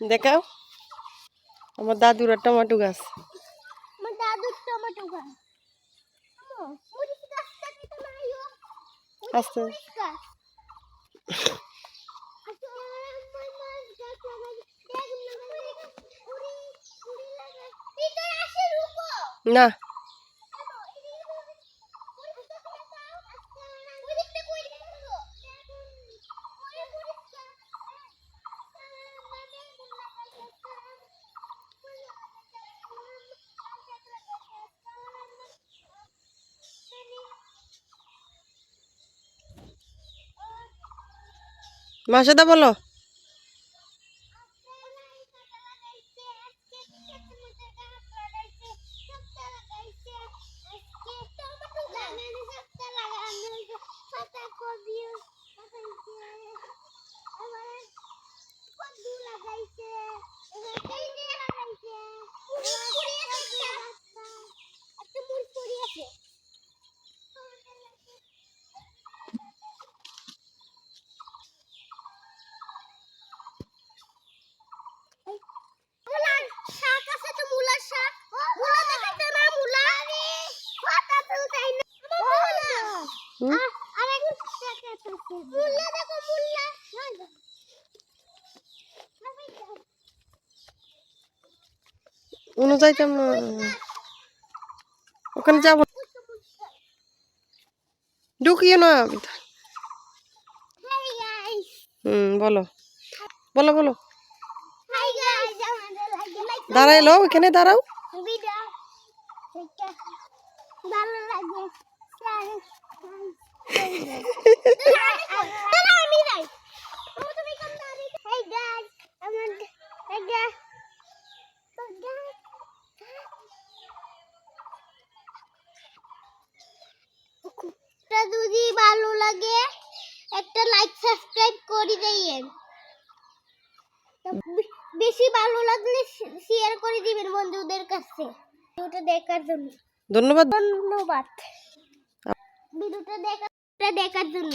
দেখাও। আমার দাদুর টমাটো গাছ। আমার দাদুর টমেটো গাছ। আস্তে। লাগাই, মাসাদা বলো। উনো যাইতাম না ওখানে যাব। ঢুকিও না। হুম বলো। বলো বলো। দাঁড়াইলো ওখানে দাঁড়াও। ভিডিও ভালো লাগে যদি ভালো লাগে একটা লাইক সাবস্ক্রাইব করে দিয়েন বেশি ভালো লাগলে শেয়ার করে দিবেন বন্ধুদের কাছে। ভিডিওটা দেখার জন্য। ধন্যবাদ। ধন্যবাদ। ভিডিওটা দেখা দেখার জন্য